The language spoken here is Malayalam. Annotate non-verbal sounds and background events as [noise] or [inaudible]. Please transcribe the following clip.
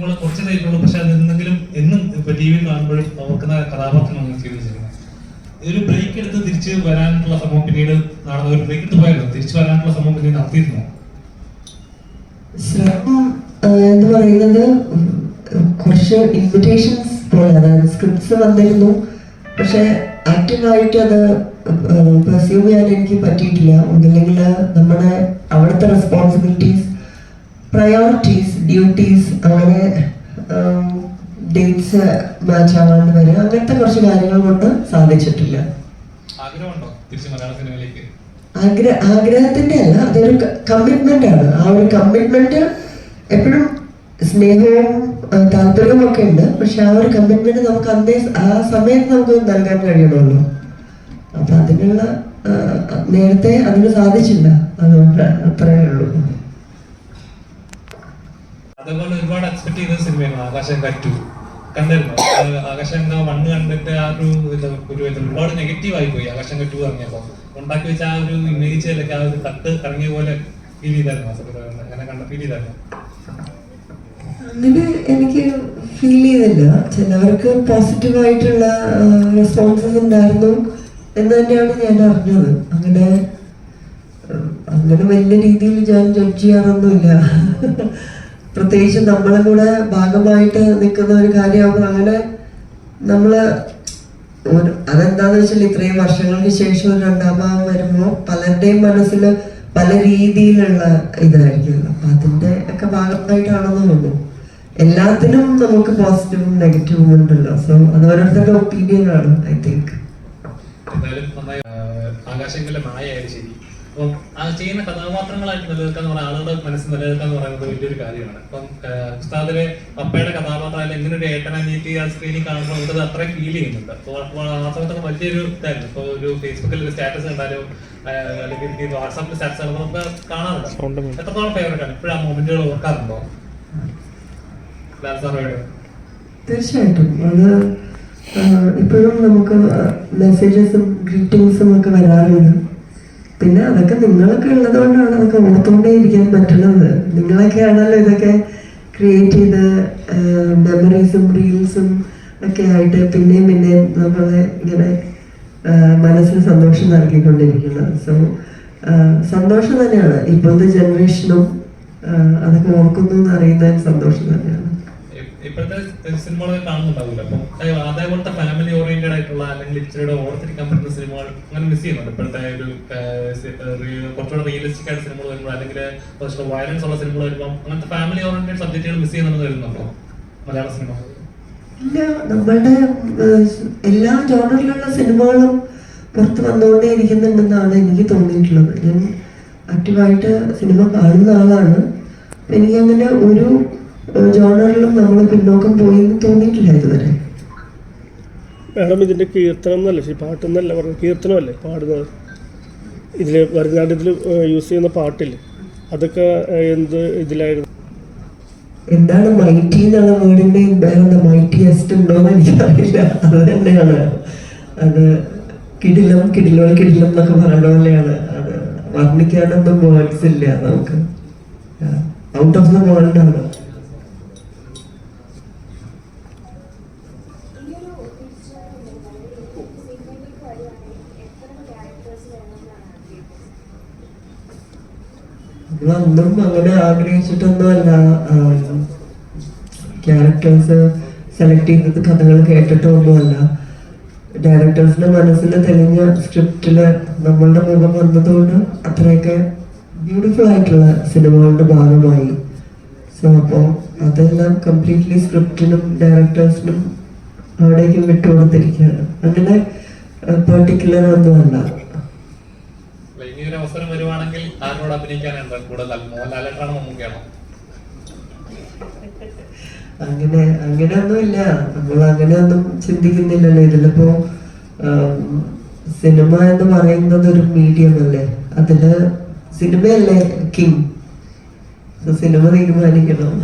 സിനിമകൾ കുറച്ച് ടൈപ്പുള്ളൂ പക്ഷെ അത് എന്തെങ്കിലും എന്നും ഇപ്പൊ ടി വി കാണുമ്പോഴും ഓർക്കുന്ന കഥാപാത്രമാണ് ചെയ്തു വെച്ചിരിക്കുന്നത് ഒരു ബ്രേക്ക് എടുത്ത് തിരിച്ച് വരാനുള്ള സംഭവം പിന്നീട് നടന്ന ഒരു ബ്രേക്ക് എടുത്ത് പോയല്ലോ തിരിച്ചു വരാനുള്ള സംഭവം പിന്നീട് നടത്തിയിരുന്നു? ശ്രമം എന്ന് പറയുന്നത്? കുറച്ച് ഇൻവിറ്റേഷൻസ് പോലെ അതായത് സ്ക്രിപ്റ്റ്സ് വന്നിരുന്നു. പക്ഷെ ആക്റ്റീവായിട്ട് അത് പെർസ്യൂം ചെയ്യാൻ എനിക്ക് പറ്റിയിട്ടില്ല. ഒന്നില്ലെങ്കിൽ നമ്മുടെ അവിടുത്തെ റെസ്പോൺസിബിലിറ്റീസ് പ്രയോറിറ്റീസ് ഡ്യൂട്ടീസ് അങ്ങനെ ഡേറ്റ്സ് മാച്ച് ആവാണ്ട് വരിക. അങ്ങനത്തെ കുറച്ച് കാര്യങ്ങൾ കൊണ്ട് സാധിച്ചിട്ടില്ല. ആഗ്രഹ ആഗ്രഹത്തിന്റെ അല്ല അതൊരു കമ്മിറ്റ്മെന്റ് ആണ്. ആ ഒരു കമ്മിറ്റ്മെന്റ് എപ്പോഴും സ്നേഹവും താല്പര്യവും ഒക്കെ ഉണ്ട്. പക്ഷെ ആ ഒരു കമ്മിറ്റ്മെന്റ് നമുക്ക് അന്നേ ആ സമയത്ത് നമുക്ക് നൽകാൻ കഴിയണമല്ലോ. അപ്പൊ അതിനുള്ള നേരത്തെ അതിന് സാധിച്ചില്ല. അതുകൊണ്ട് അത്രയേ ഉള്ളൂ. അതേപോലെ ഒരുപാട് എക്സ്പെക്ട് ചെയ്ത സിനിമയാണ് ആകാശം കറ്റു. കണ്ടായിരുന്നു ആകാശം വണ്ണ് കണ്ടിട്ട് ആ ഒരു ഒരു ഒരുപാട് നെഗറ്റീവ് ആയി പോയി. ആകാശം കറ്റു ഇറങ്ങിയപ്പോ ഉണ്ടാക്കി വെച്ച ആ ഒരു ഇമേജിലൊക്കെ ആ ഒരു തട്ട് ഇറങ്ങിയ പോലെ ഫീൽ ചെയ്തായിരുന്നു. അങ്ങനെ കണ്ട ഫീൽ ചെയ്തായിരുന്നു. അങ്ങനെ എനിക്ക് ഫീൽ ചെയ്തില്ല. ചിലവർക്ക് പോസിറ്റീവായിട്ടുള്ള റെസ്പോൺസസ് ഉണ്ടായിരുന്നു എന്ന് തന്നെയാണ് ഞാൻ അറിഞ്ഞത്. അങ്ങനെ അങ്ങനെ വലിയ രീതിയിൽ ഞാൻ ജഡ്ജ് ചെയ്യാറൊന്നുമില്ല. [laughs] പ്രത്യേകിച്ച് നമ്മളെ കൂടെ ഭാഗമായിട്ട് നിൽക്കുന്ന ഒരു കാര്യമാകുമ്പോൾ അങ്ങനെ നമ്മൾ അതെന്താന്ന് വെച്ചാൽ ഇത്രയും വർഷങ്ങൾക്ക് ശേഷം ഒരു രണ്ടാം ഭാഗം വരുമ്പോൾ പലരുടെയും മനസ്സിൽ പല രീതിയിലുള്ള ഇതായിരിക്കും അപ്പൊ അതിന്റെ ഒക്കെ ഭാഗമായിട്ടാണെന്ന് തോന്നുന്നു. എല്ലാത്തിനും നമുക്ക് പോസിറ്റീവും നെഗറ്റീവും ഉണ്ടല്ലോ. സോ അത് ഓരോരുത്തരുടെ ഒപ്പീനിയൻ ആണ് ഐ തിങ്ക് ആകാശങ്ങളിലെ മായായാലും ശരി. അപ്പം ആ ചെയ്യുന്ന കഥാപാത്രങ്ങളായിട്ട് നിലനിൽക്കുക എന്ന് പറഞ്ഞാൽ ആളുകളുടെ മനസ്സിൽ നിലനിൽക്കുക എന്ന് പറയുന്നത് വലിയൊരു കാര്യമാണ്. അപ്പം ഉസ്താദിലെ പപ്പയുടെ കഥാപാത്രം അല്ലെങ്കിൽ ഇങ്ങനെ ഒരു ഏട്ടനീതി ആ സ്ക്രീനിൽ കാണുമ്പോൾ നമുക്കത് അത്രയും ഫീൽ ചെയ്യുന്നുണ്ട്. അപ്പോൾ ആ സമയത്തൊക്കെ വലിയൊരു ഇതായിരുന്നു. ഇപ്പോൾ ഒരു ഫേസ്ബുക്കിൽ ഒരു സ്റ്റാറ്റസ് കണ്ടാലും അല്ലെങ്കിൽ വാട്സാപ്പിൽ സ്റ്റാറ്റസ് കാണുമ്പോൾ നമുക്ക് കാണാറുണ്ട്. എത്രത്തോളം ഫേവറേറ്റ് ആണ്? ഇപ്പോഴും ആ മൊമെന്റുകൾ ഓർക്കാറുണ്ടോ തീർച്ചയായിട്ടും. അത് ഇപ്പോഴും നമുക്ക് മെസ്സേജസും ഗ്രീറ്റിംഗ്സും ഒക്കെ വരാറുണ്ട്. പിന്നെ അതൊക്കെ നിങ്ങളൊക്കെ ഉള്ളത് കൊണ്ടാണ് അതൊക്കെ ഓർത്തുകൊണ്ടേ ഇരിക്കാൻ പറ്റുന്നത്. നിങ്ങളൊക്കെ ആണല്ലോ ഇതൊക്കെ ക്രിയേറ്റ് ചെയ്ത് മെമ്മറീസും റീൽസും ഒക്കെ ആയിട്ട് പിന്നെയും പിന്നെയും നമ്മളെ ഇങ്ങനെ മനസ്സിന് സന്തോഷം നൽകിക്കൊണ്ടിരിക്കുന്നത്. സോ സന്തോഷം തന്നെയാണ്. ഇപ്പോഴത്തെ ജനറേഷനും അതൊക്കെ ഓർക്കുന്നു എന്ന് സന്തോഷം തന്നെയാണ്. ഇപ്പോഴത്തെ സിനിമകളൊക്കെ കാണുന്നുണ്ടാവില്ല. അപ്പം അതേപോലത്തെ ഫാമിലി ഓറിയന്റഡ് ആയിട്ടുള്ള അല്ലെങ്കിൽ ഇച്ചിരിയുടെ ഓർത്തിരിക്കാൻ പറ്റുന്ന സിനിമകൾ അങ്ങനെ മിസ് ചെയ്യുന്നുണ്ട്. ഇപ്പോഴത്തെ ഒരു കുറച്ചുകൂടെ റിയലിസ്റ്റിക് ആയിട്ട് സിനിമകൾ വരുമ്പോൾ അല്ലെങ്കിൽ കുറച്ചുകൂടെ വയലൻസ് ഉള്ള സിനിമകൾ വരുമ്പോൾ അങ്ങനത്തെ ഫാമിലി ഓറിയന്റഡ് സബ്ജക്റ്റുകൾ മിസ് ചെയ്യുന്നുണ്ടെന്ന് വരുന്നുണ്ടോ? മലയാള സിനിമ. ഇല്ല. നമ്മളുടെ എല്ലാ ജോണറിലുള്ള സിനിമകളും പുറത്ത് വന്നുകൊണ്ടേ ഇരിക്കുന്നുണ്ടെന്നാണ് എനിക്ക് തോന്നിയിട്ടുള്ളത്. ഞാൻ ആക്റ്റീവായിട്ട് സിനിമ കാണുന്ന ആളാണ്. എനിക്കങ്ങനെ ഒരു ജോണറിലും നമ്മൾ പിന്നോക്കം പോയി എന്ന് തോന്നിയിട്ടില്ല ഇതുവരെ. മാഡം ഇതിന്റെ കീർത്തനം എന്നല്ല ശരി പാട്ടെന്നല്ല പറഞ്ഞു കീർത്തനമല്ലേ പാടുന്നത്? ഇതിൽ വരുന്നാട്ടത്തിൽ യൂസ് ചെയ്യുന്ന പാട്ടില്ലേ? അതൊക്കെ എന്ത് ഇതിലായിരുന്നു? എന്താണ് മൈറ്റി എന്നുള്ള വേർഡിന്റെ മൈറ്റി മൈറ്റിയസ്റ്റ് ഉണ്ടോ എന്ന് എനിക്കറിയില്ല. അത് തന്നെയാണ്. അത് കിടിലം കിടിലോ കിടിലം എന്നൊക്കെ പറയണ പോലെയാണ്. അത് വർണിക്കാനൊന്നും വേർഡ്സ് ഇല്ല നമുക്ക്. ഔട്ട് ഓഫ് ദ വേൾഡ് ആണ്. നമ്മളൊന്നും അങ്ങനെ ആഗ്രഹിച്ചിട്ടൊന്നുമല്ല ക്യാരക്ടേഴ്സ് സെലക്ട് ചെയ്തത് കഥകൾ കേട്ടിട്ടൊന്നുമല്ല. ഡയറക്ടേഴ്സിന്റെ മനസ്സിൽ തെളിഞ്ഞ സ്ക്രിപ്റ്റിൽ നമ്മളുടെ മുഖം വന്നതുകൊണ്ട് അത്രയൊക്കെ ബ്യൂട്ടിഫുൾ ആയിട്ടുള്ള സിനിമകളുടെ ഭാഗമായി. സോ അപ്പോൾ അതെല്ലാം കംപ്ലീറ്റ്ലി സ്ക്രിപ്റ്റിനും ഡയറക്ടേഴ്സിനും അവിടേക്കും വിട്ടുകൊടുത്തിരിക്കുകയാണ്. അങ്ങനെ പെർട്ടിക്കുലർ ഒന്നുമല്ല. ഒരു അവസരം വരുവാണെങ്കിൽ ആരോട് അഭിനയിക്കാനുണ്ട് കൂടുതൽ? മോഹൻലാലേട്ടാണോ മമ്മൂക്കയാണോ? അങ്ങനെ അങ്ങനെ ഒന്നുമില്ല നമ്മൾ അങ്ങനെ ഒന്നും ചിന്തിക്കുന്നില്ലല്ലോ. ഇതിലിപ്പോ സിനിമ എന്ന് പറയുന്നത് ഒരു മീഡിയം അല്ലേ? അതിൽ സിനിമയല്ലേ കിങ് സിനിമ തീരുമാനിക്കണം.